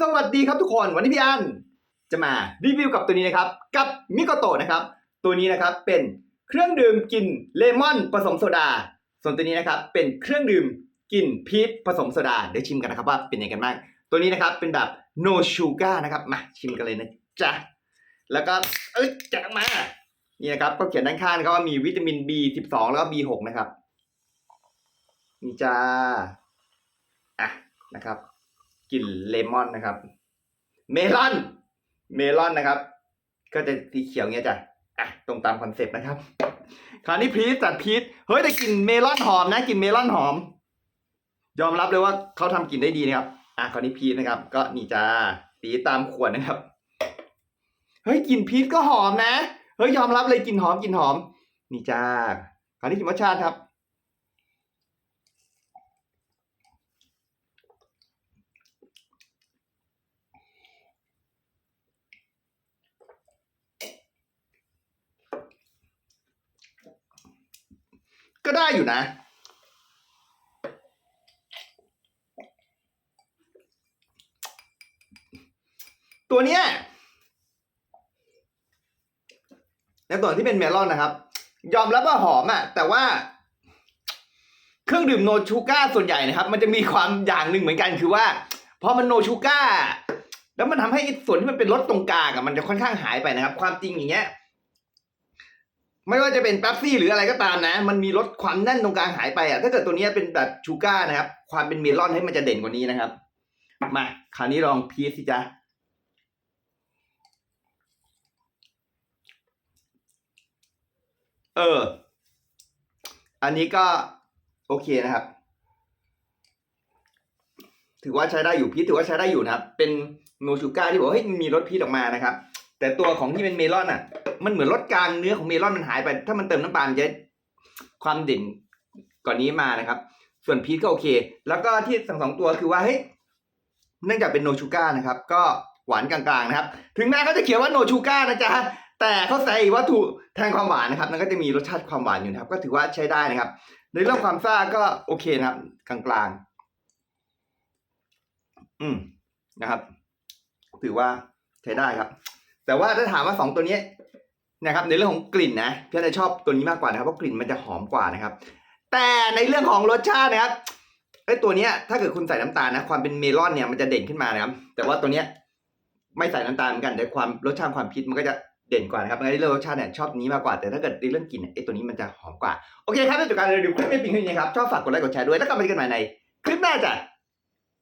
สวัสดีครับทุกคนวันนี้พี่อันจะมารีวิวกับตัวนี้นะครับ กับมิโกโตะนะครับ ตัวนี้นะครับเป็นเครื่องดื่มกลิ่นเลมอนผสมโซดา ส่วนตัวนี้นะครับเป็นเครื่องดื่มกลิ่นพีชผสมโซดาเดี๋ยวชิมกันนะครับว่าเป็นยังไงกันบ้างตัวนี้นะครับเป็นแบบ no sugar นะครับมาชิมกันเลยนะจ๊ะแล้วก็เอ้ยแกะออกมานี่นะครับก็เขียนด้านข้างนะครับว่ามีวิตามิน B12 แล้วก็ B6 นะครับนี่จ้าอะนะครับ กลิ่นเลมอนนะครับ เมลอน เมลอนนะครับ ก็จะสีเขียวเงี้ยจ้ะอะตรงตามคอนเซปต์นะครับ คราวนี้พีชจัดพีชเฮ้ยแต่กลิ่นเมลอนหอมนะกลิ่นเมลอนหอม ยอมรับเลยว่าเขาทำกลิ่นได้ดีนะครับ อะคราวนี้พีชนะครับ ก็นี่จ้าสีตามขวดนะครับเฮ้ยกลิ่นพีชก็หอมนะเฮ้ยยอมรับเลยกลิ่นหอมกลิ่นหอม นี่จ้าคราวนี้กลิ่นรสชาติครับ ก็ได้อยู่นะตัวเนี้ยในส่วนที่เป็นเมลอนนะครับ ยอมรับว่าหอมอะ แต่ว่า เครื่องดื่มโนชูก้าส่วนใหญ่นะครับ มันจะมีความอย่างหนึ่งเหมือนกันคือว่าพอมันโนชูก้า แล้วมันทำให้ส่วนที่มันเป็นรสตรงกลางอะมันจะค่อนข้างหายไปนะครับ ความจริงอย่างเงี้ย ไม่ว่าจะเป็นแป๊บซี่หรืออะไรก็ตามนะ มันมีรสความแน่นตรงกลางหายไปอะถ้าเกิดตัวนี้เป็นแบบชูก้านะครับ ความเป็นเมลอนให้มันจะเด่นกว่านี้นะครับ มาคราวนี้ลองพีชสิจ๊ะเออ อันนี้ก็โอเคนะครับ ถือว่าใช้ได้อยู่พีชถือว่าใช้ได้อยู่นะครับ เป็นโนชูก้าที่บอกเฮ้ยมีรสพีชออกมานะครับ แต่ตัวของที่เป็นเมลอนอะ มันเหมือนรสกลางเนื้อของเมลอนมันหายไป ถ้ามันเติมน้ำตาลจะความเด่นก่อนนี้มานะครับ ส่วนพีชก็โอเค แล้วก็ที่ทั้งสองตัวคือว่าเฮ้ยเนื่องจากเป็นโนชูก้านะครับ ก็หวานกลางๆนะครับ ถึงแม้เขาจะเขียนว่าโนชูก้านะจ๊ะแต่เขาใส่วัตถุแทนความหวานนะครับนั่นก็จะมีรสชาติความหวานอยู่นะครับ ก็ถือว่าใช้ได้นะครับ ในเรื่องความซ่าก็โอเคนะครับ กลางๆ อืมนะครับ ถือว่าใช้ได้ครับ แต่ว่าถ้าถามว่าสองตัวนี้นะครับ ในเรื่องของกลิ่นนะพี่จะชอบตัวนี้มากกว่านะครับเพราะกลิ่นมันจะหอมกว่านะครับ แต่ในเรื่องของรสชาตินะครับไอ้ตัวเนี้ยถ้าเกิดคุณใส่น้ำตาลนะความเป็นเมลอนเนี่ยมันจะเด่นขึ้นมานะครับ แต่ว่าตัวเนี้ยไม่ใส่น้ำตาลเหมือนกันแต่ความรสชาติความพิษมันก็จะเด่นกว่านะครับในเรื่องรสชาติเนี่ยชอบนี้มากกว่าแต่ถ้าเกิดในเรื่องกลิ่นไอ้ตัวนี้มันจะหอมกว่าโอเคครับในจบการรีวิวคลิปไม่ปิงขึ้นนะครับชอบฝากกดไลค์กดแชร์ด้วยแล้วกลับมาเจอกันใหม่ในคลิปหน้าจ้ะ